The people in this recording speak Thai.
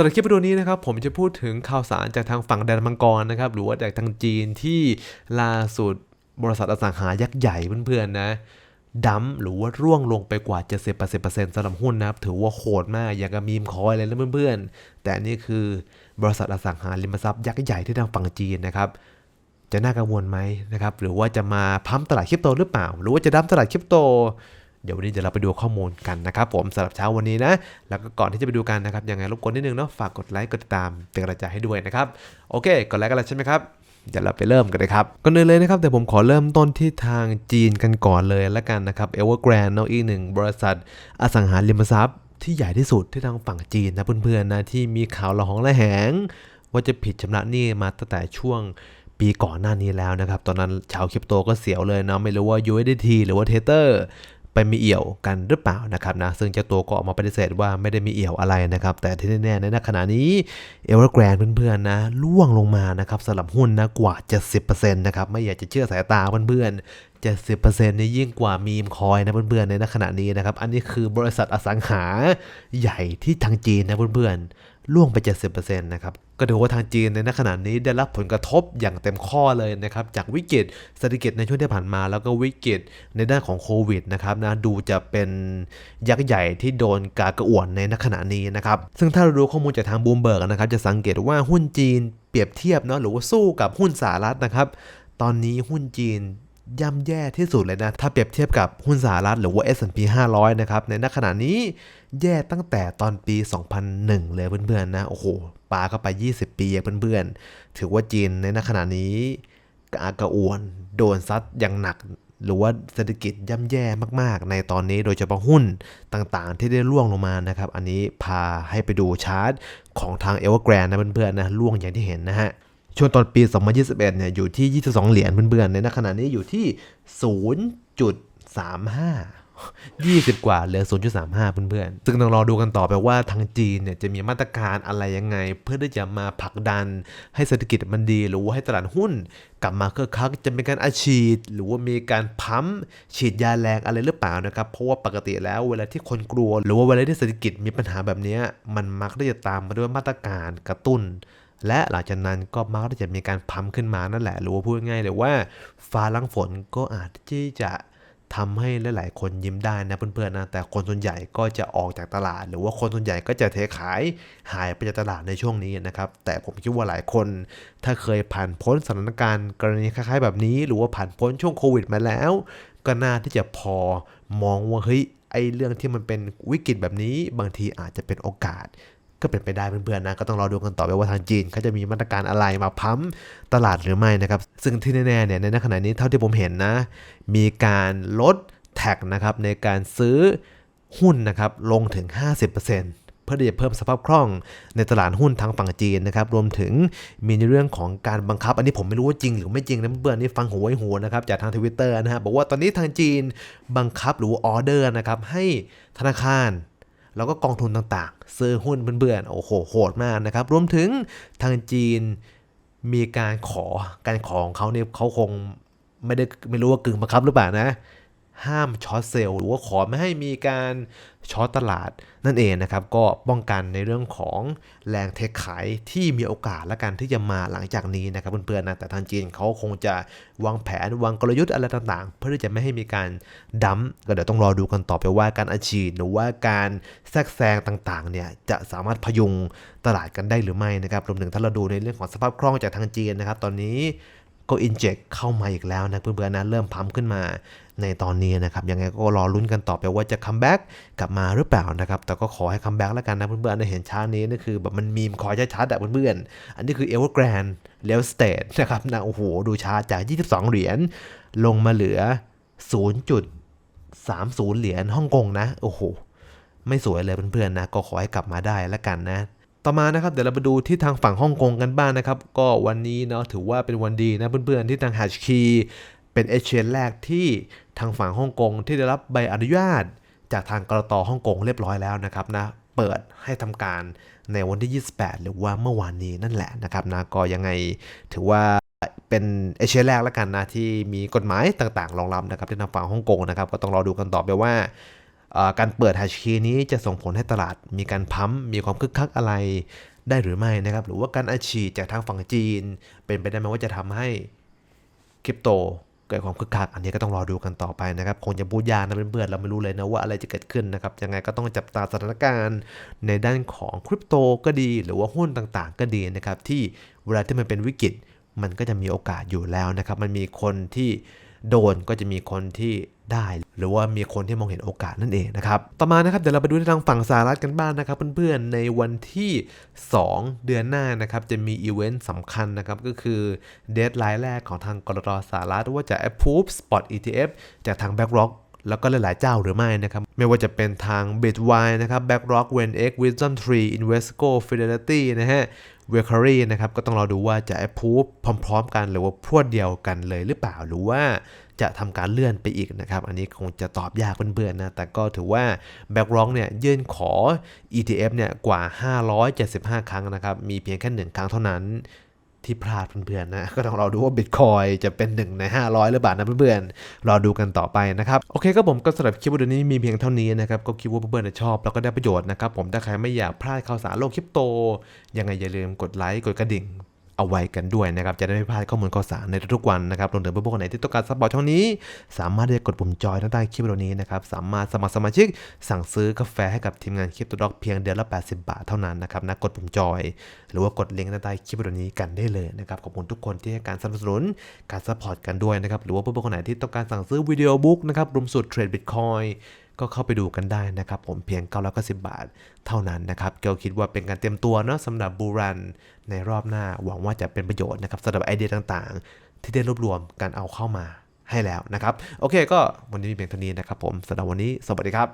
ำหรับคลิปวิดีโอนี้นะครับผมจะพูดถึงข่าวสารจากทางฝั่งแดนมังกรนะครับหรือว่าจากทางจีนที่ล่าสุดบริษัทอสังหายักษ์ใหญ่เพื่อนๆนะดัมหรือว่าร่วงลงไปกว่า70-80%สำหรับหุ้นนะครับ ถือว่าโหดมาก อย่างกับมีมคอยเลยนะเพื่อนๆ แต่นี่คือบริษัทอสังหาริมทรัพย์ยักษ์ใหญ่ที่ทางฝั่งจีนนะครับ จะน่ากังวลไหมนะครับ หรือว่าจะมาพัมตลาดคริปโตหรือเปล่า หรือว่าจะดั้มตลาดคริปโต เดี๋ยววันนี้เดี๋ยวเราไปดูข้อมูลกันนะครับผมสำหรับเช้าวันนี้นะ แล้วก็ก่อนที่จะไปดูกันนะครับยังไงรบกวนนิดนึงเนาะฝากกดไลค์กดติดตามเป็นกำลังใจให้ด้วยนะครับโอเคกดไลค์กันแล้วใช่ไหมครับเดี๋ยวเราไปเริ่มกันเลยครับก่อนอื่นเลยนะครับเดี๋ยวผมขอเริ่มต้นที่ทางจีนกันก่อนเลยละกันนะครับ Evergrande เนาะอีกหนึ่งบริษัทอสังหาริมทรัพย์ ที่ใหญ่ที่สุดที่ทางฝั่งจีนนะเพื่อนๆนะที่มีข่าวละหองละแหง ว่าจะผิดชำระหนี้มาตั้งแต่ช่วงปีก่อนหน้านี้แล้วนะครับ ตอนนั้นชาวคริปโตก็เสียวเลยนะไม่รู้ว่า USDT หรือว่า Tether ไป มีเอี่ยวกันหรือเปล่านะครับนะซึ่งเจ้าตัวก็ออกมาปฏิเสธว่าไม่ได้มีเอี่ยวอะไรนะครับ แต่ที่แน่ๆในขณะนี้ Evergrande เพื่อนๆนะล่วงลงมานะครับสำหรับหุ้นนะกว่า 70%นะครับไม่อยากจะเชื่อสายตาเพื่อนๆ70%นี่ยิ่งกว่ามีมคอยนะเพื่อนๆในขณะนี้นะครับอันนี้คือบริษัทอสังหาใหญ่ที่ทางจีนนะเพื่อนๆ ล่วงไป 70%นะครับ ก็ถือว่าทางจีนในขณะนี้ได้รับผลกระทบอย่างเต็มข้อเลยนะครับ จากวิกฤตเศรษฐกิจในช่วงที่ผ่านมา แล้วก็วิกฤตในด้านของโควิดนะครับนะดูจะเป็นยักษ์ใหญ่ที่โดนกากระอ่วนในขณะนี้นะครับ ซึ่งถ้าเราดูข้อมูลจากทางบูมเบิร์กนะครับ จะสังเกตว่าหุ้นจีนเปรียบเทียบเนาะหรือว่าสู้กับหุ้นสหรัฐนะครับ ตอนนี้หุ้นจีน ย่ำแย่ที่สุดเลยนะ ถ้าเปรียบเทียบกับหุ้นสหรัฐหรือว่า S&P 500 นะครับ ในณขณะนี้แย่ตั้งแต่ตอนปี 2001 เลยเพื่อนๆนะโอ้โหปาเข้าไป 20 ปีเพื่อนๆ ถือว่าจีนในณขณะนี้กระอักระอ่วน โดนซัดอย่างหนัก หรือว่าเศรษฐกิจย่ำแย่มากๆ ในตอนนี้โดยเฉพาะหุ้นต่างๆ ที่ได้ล่วงลงมานะครับ อันนี้พาให้ไปดูชาร์ตของทาง Evergrande นะเพื่อนๆนะล่วงอย่างที่เห็นนะฮะ ช่วงตอนปี 2021 เนี่ยอยู่ที่ 22 เหรียญเพื่อนๆในขณะนี้อยู่ที่ 0.35 20 กว่าเหลือ 0.35 เพื่อนๆ ซึ่งต้องรอดูกันต่อไปว่าทางจีนเนี่ยจะมีมาตรการอะไรยังไง เพื่อที่จะมาผลักดันให้เศรษฐกิจมันดี หรือว่าให้ตลาดหุ้น กลับมาคึกคักจะมีการอาชีดหรือว่ามีการพัมฉีดยาแรงอะไรหรือเปล่านะครับ เพราะว่าปกติแล้วเวลาที่คนกลัว หรือว่าเวลาที่เศรษฐกิจมีปัญหาแบบนี้มันมักจะตามมาด้วยมาตรการกระตุ้น และหลังจากนั้นก็มักจะมีการพัมขึ้นมานั่นแหละ หรือว่าพูดง่ายๆเลยว่าฟ้าลังฝนก็อาจที่จะทำให้หลายๆ คนยิ้มได้นะเพื่อนๆนะแต่คนส่วนใหญ่ก็จะออกจากตลาด หรือว่าคนส่วนใหญ่ก็จะเทขายหายไปจากตลาดในช่วงนี้นะครับ แต่ผมคิดว่าหลายคน ถ้าเคยผ่านพ้นสถานการณ์ กรณีคล้ายๆ แบบนี้ หรือว่าผ่านพ้นช่วงโควิดมาแล้ว ก็น่าที่จะพอมองว่าเฮ้ยไอเรื่องที่มันเป็นวิกฤตแบบนี้ บางทีอาจจะเป็นโอกาส ก็เป็นไปได้เพื่อนๆนะก็ต้องรอดูกันต่อไปว่าทางจีนเขาจะมีมาตรการอะไรมาพัมตลาดหรือไม่นะครับซึ่งที่แน่ๆเนี่ยในขณะนี้เท่าที่ผมเห็นนะ มีการลดแท็กนะครับในการซื้อหุ้นนะครับลงถึง 50%เพื่อที่จะเพิ่มสภาพคล่องในตลาดหุ้นทางฝั่งจีนนะครับรวมถึงมีในเรื่องของการบังคับ อันนี้ผมไม่รู้ว่าจริงหรือไม่จริงนะเพื่อนๆนี่ฟังหูไว้หูนะครับจากทางทวิตเตอร์นะฮะบอกว่าตอนนี้ทางจีนบังคับหรือออเดอร์นะครับให้ธนาคาร แล้วก็กองทุนต่างๆ ซื้อหุ้นเบื่อนๆโอ้โหโหดมากนะครับ รวมถึงทางจีนมีการขอการขอของเขาเนี่ยเขาคงไม่ได้ไม่รู้ว่ากึ่งบังคับหรือเปล่านะ ห้ามช็อตเซลล์หรือว่าขอไม่ให้มีการช็อตตลาดนั่นเองนะครับ ก็ป้องกันในเรื่องของแรงเทขายที่มีโอกาสและกันที่จะมาหลังจากนี้นะครับเพื่อนๆนะแต่ทางจีนเขาคงจะวางแผนวางกลยุทธ์อะไรต่างๆ เพื่อที่จะไม่ให้มีการดั้มก็เดี๋ยวต้องรอดูกันต่อไปว่าการอาชีพหรือว่าการแทรกแซงต่างๆเนี่ยจะสามารถพยุงตลาดกันได้หรือไม่นะครับรวมถึงถ้าเราดูในเรื่องของสภาพคล่องจากทางจีนนะครับ ตอนนี้ ก็อินเจ t เข้ามาอีกแล้วนะเพื่อนๆนะเริ่มพัมขึ้นมาในตอนนี้นะครับยังไงก็รอลุ้นกันต่อไปว่าจะคัมแบ็กกลับมาหรือเปล่านะครับแต่ก็ขอให้คัมแบ็กแล้วกันนะเพื่อนๆได้เห็นชาร์ตนี้นี่คือแบบมันมีมคอยชัดๆอะเพื่อนๆอันนี้คือ Evergrande แล้วสเตทนะครับนะโอ้โหดูชาร์ตจาก 22 เหรียญลงมาเหลือ 0.30 เหรียญฮ่องกงนะ โอ้โหไม่สวยเลยเพื่อนๆนะก็ขอให้กลับมาได้แล้วกันนะ ต่อมานะครับเดี๋ยวเราไปดูที่ทางฝั่งฮ่องกงกันบ้างนะครับ ก็วันนี้เนาะถือว่าเป็นวันดีนะเพื่อนๆที่ทาง Hatch Key เป็นเอเชียแรกที่ทางฝั่งฮ่องกงที่ได้รับใบอนุญาต จากทางกรตฮ่องกงเรียบร้อยแล้วนะครับนะเปิดให้ทำการในวันที่ 28 หรือว่าเมื่อวานนี้นั่นแหละนะครับนะก็ยังไงถือว่าเป็นเอเชียแรกแล้วกันนะที่มีกฎหมายต่างๆรองรับนะครับที่ทางฝั่งฮ่องกงนะครับก็ต้องรอดูกันต่อไปว่า การเปิดฮาชคีนี้จะส่งผลให้ตลาดมีการพัมมีความคึกคักอะไรได้หรือไม่นะครับ หรือว่าการอาชีจากทางฝั่งจีน เป็นไปได้ไหมว่าจะทำให้คริปโตเกิดความคึกคัก อันนี้ก็ต้องรอดูกันต่อไปนะครับ คงจะพูดยากนะเพื่อนๆเราไม่รู้เลยนะว่าอะไรจะเกิดขึ้นนะครับ ยังไงก็ต้องจับตาสถานการณ์ในด้านของคริปโตก็ดี หรือว่าหุ้นต่างๆ ก็ดีนะครับ ที่เวลาที่มันเป็นวิกฤต มันก็จะมีโอกาสอยู่แล้วนะครับ มันมีคนที่ โดนก็จะมีคนที่ได้ หรือว่ามีคนที่มองเห็นโอกาสนั่นเองนะครับ ต่อมานะครับเดี๋ยวเราไปดูทางฝั่งสหรัฐกันบ้างนะครับ เพื่อนๆในวันที่ 2 เดือนหน้านะครับจะมีอีเวนต์สำคัญนะครับ ก็คือเดทไลน์แรกของทางกรตสหรัฐว่าจะ approve spot ETF จากทาง BlackRock แล้วก็หลายๆเจ้าหรือไม่นะครับ ไม่ว่าจะเป็นทาง Bitwise นะครับ BlackRock, WenX, Wisdom Tree, Invesco, Fidelity นะฮะ w e c a r y นะครับ ก็ต้องรอดูว่าจะ approve พร้อม ๆ กันหรือว่าพรวดเดียวกันเลยหรือเปล่าหรือว่าจะทำการเลื่อนไปอีกนะครับ อันนี้คงจะตอบยากเพื่อนๆนะ แต่ก็ถือว่า BlackRock เนี่ยยื่นขอ ETF เนี่ยกว่า 575 ครั้งนะครับ มีเพียงแค่หนึ่งครั้งเท่านั้น ที่พลาดเพื่อนๆนะ ก็ต้องรอดูว่าบิตคอยจะเป็นหนึ่งใน 500 หรือเปล่านะเพื่อนๆ รอดูกันต่อไปนะครับ โอเคก็ผมก็สำหรับคลิปวิดีโอนี้มีเพียงเท่านี้นะครับ ก็คิดว่าเพื่อนๆชอบ แล้วก็ได้ประโยชน์นะครับ ผมถ้าใครไม่อยากพลาดข่าวสารโลกคริปโต ยังไงอย่าลืมกดไลค์กดกระดิ่ง เอาไว้กันด้วยนะครับ จะได้ไม่พลาดข้อมูลข่าวสารในทุกๆวันนะครับรวมถึงเพื่อนๆคนไหนที่ต้องการซัพพอร์ตช่องนี้ สามารถที่จะกดปุ่มจอยใต้คลิปวิดีโอนี้นะครับ สามารถสมัครสมาชิก สั่งซื้อกาแฟให้กับทีมงานคลิปตัวด็อกเพียงเดือนละ 80 บาทเท่านั้นนะครับนะกดปุ่มจอย หรือว่ากดลิงก์ใต้คลิปวิดีโอนี้กันได้เลยนะครับขอบคุณทุกคนที่ให้การสนับสนุนการซัพพอร์ตกันด้วยนะครับหรือว่าเพื่อนๆคนไหนที่ต้องการสั่งซื้อวิดีโอบุ๊กนะครับรวมสุดเทรดบิตคอย ก็เข้าไปดูกันได้นะครับผมเพียง990บาทเท่านั้นนะครับเกลคิดว่าเป็นการเตรียมตัวเนาะสำหรับบูรันในรอบหน้าหวังว่าจะเป็นประโยชน์นะครับสำหรับไอเดียต่างๆ ที่ได้รวบรวมการเอาเข้ามาให้แล้วนะครับ โอเคก็วันนี้มีเพียงเท่านี้นะครับผมสำหรับวันนี้สวัสดีครับ